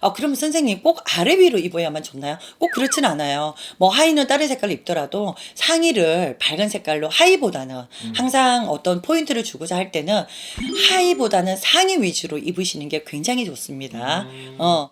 아, 그럼 선생님 꼭 아래 위로 입어야만 좋나요? 꼭 그렇진 않아요. 뭐 하의는 다른 색깔로 입더라도 상의를 밝은 색깔로 하의보다는 항상 어떤 포인트를 주고자 할 때는 하의보다는 상의 위주로 입으시는 게 굉장히 좋습니다. 음. 어.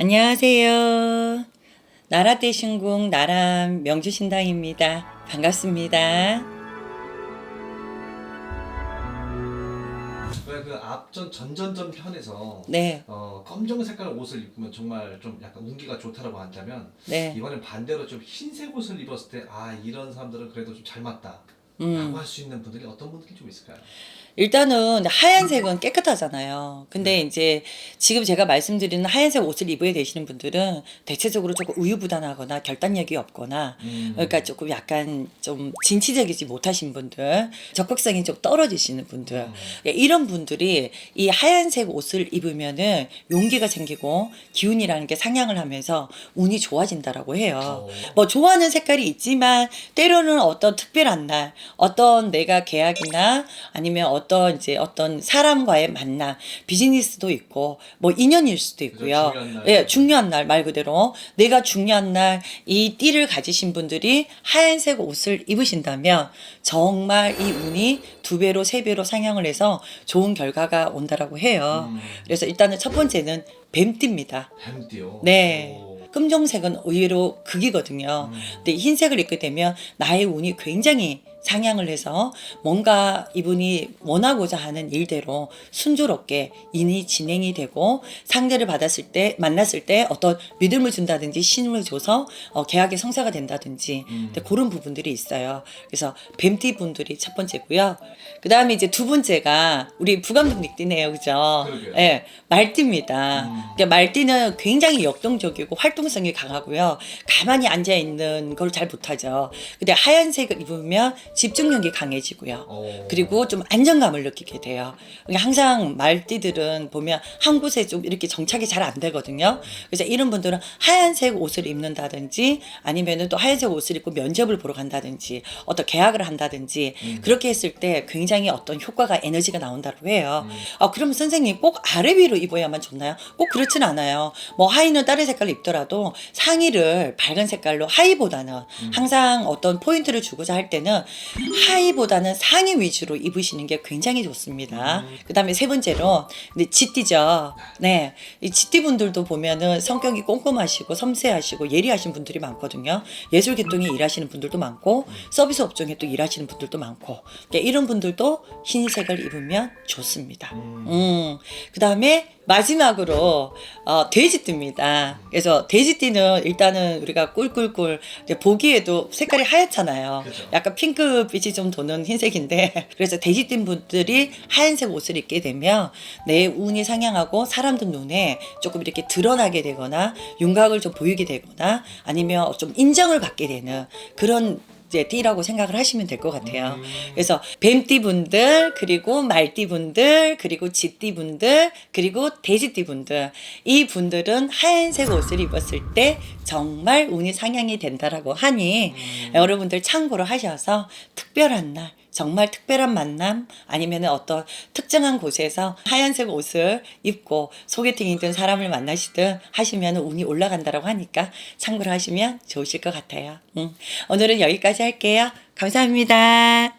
안녕하세요. 나라대신궁 나람 명주신당입니다. 반갑습니다. 왜그 앞전 전전전 편에서 네, 어, 검정 색깔 옷을 입으면 정말 좀 약간 운기가 좋다라고 한다면 네. 이번엔 반대로 좀 흰색 옷을 입었을 때 아 이런 사람들은 그래도 좀 잘 맞다 음. 라고 할 수 있는 분들이 어떤 분들이 좀 있을까요? 일단은 하얀색은 깨끗하잖아요. 근데 이제 지금 제가 말씀드리는 하얀색 옷을 입어야 되시는 분들은 대체적으로 조금 우유부단하거나 결단력이 없거나 음. 그러니까 조금 약간 좀 진취적이지 못하신 분들, 적극성이 좀 떨어지시는 분들, 음. 예, 이런 분들이 이 하얀색 옷을 입으면은 용기가 생기고 기운이라는 게 상향을 하면서 운이 좋아진다라고 해요. 어. 뭐 좋아하는 색깔이 있지만 때로는 어떤 특별한 날, 어떤 내가 계약이나 아니면 어떤 이제 어떤 사람과의 만남, 비즈니스도 있고 뭐 인연일 수도 있고요. 중요한 날. 예, 중요한 날 말 그대로 내가 중요한 날 이 띠를 가지신 분들이 하얀색 옷을 입으신다면 정말 이 운이 두 배로 세 배로 상향을 해서 좋은 결과가 온다라고 해요. 음. 그래서 일단은 첫 번째는 뱀띠입니다. 뱀띠요. 네. 오. 금종색은 의외로 극이거든요. 음. 근데 흰색을 입게 되면 나의 운이 굉장히 상향을 해서 뭔가 이분이 원하고자 하는 일대로 순조롭게 인이 진행이 되고 상대를 받았을 때 만났을 때 어떤 믿음을 준다든지 신임을 줘서 어, 계약의 성사가 된다든지 음. 그런 부분들이 있어요. 그래서 뱀띠 분들이 첫 번째고요. 그 다음에 이제 두 번째가 우리 부감독 닉띠네요, 그죠? 예, 말띠입니다. 음. 그러니까 말띠는 굉장히 역동적이고 활동성이 강하고요. 가만히 앉아 있는 걸 잘 못하죠. 근데 하얀색을 입으면 집중력이 강해지고요. 오. 그리고 좀 안정감을 느끼게 돼요. 그러니까 항상 말띠들은 보면 한 곳에 좀 이렇게 정착이 잘 안 되거든요. 그래서 이런 분들은 하얀색 옷을 입는다든지 아니면은 또 하얀색 옷을 입고 면접을 보러 간다든지 어떤 계약을 한다든지 그렇게 했을 때 굉장히 어떤 효과가 에너지가 나온다고 해요. 아, 그러면 선생님 꼭 아래 위로 입어야만 좋나요? 꼭 그렇진 않아요. 뭐 하의는 다른 색깔로 입더라도 상의를 밝은 색깔로 하의보다는 항상 어떤 포인트를 주고자 할 때는 하의보다는 상의 위주로 입으시는 게 굉장히 좋습니다. 그 다음에 세 번째로, 근데 지띠죠. 네. 이 지띠 분들도 보면은 성격이 꼼꼼하시고 섬세하시고 예리하신 분들이 많거든요. 예술 계통에 일하시는 분들도 많고, 서비스 업종에 또 일하시는 분들도 많고, 그러니까 이런 분들도 흰색을 입으면 좋습니다. 음. 그 다음에 마지막으로 어, 돼지띠입니다. 그래서 돼지띠는 일단은 우리가 꿀꿀꿀 보기에도 색깔이 하얗잖아요. 그죠. 약간 핑크빛이 좀 도는 흰색인데 그래서 돼지띠 분들이 하얀색 옷을 입게 되면 내 운이 상향하고 사람들 눈에 조금 이렇게 드러나게 되거나 윤곽을 좀 보이게 되거나 아니면 좀 인정을 받게 되는 그런 이제 띠라고 생각을 하시면 될 것 같아요. 음. 그래서 뱀띠 분들 그리고 말띠 분들 그리고 쥐띠 분들 그리고 돼지띠 분들 이 분들은 하얀색 옷을 입었을 때 정말 운이 상향이 된다라고 하니 여러분들 참고로 하셔서 특별한 날 정말 특별한 만남 아니면 어떤 특정한 곳에서 하얀색 옷을 입고 소개팅이든 사람을 만나시든 하시면 운이 올라간다라고 하니까 참고로 하시면 좋으실 것 같아요. 음. 오늘은 여기까지 할게요. 감사합니다.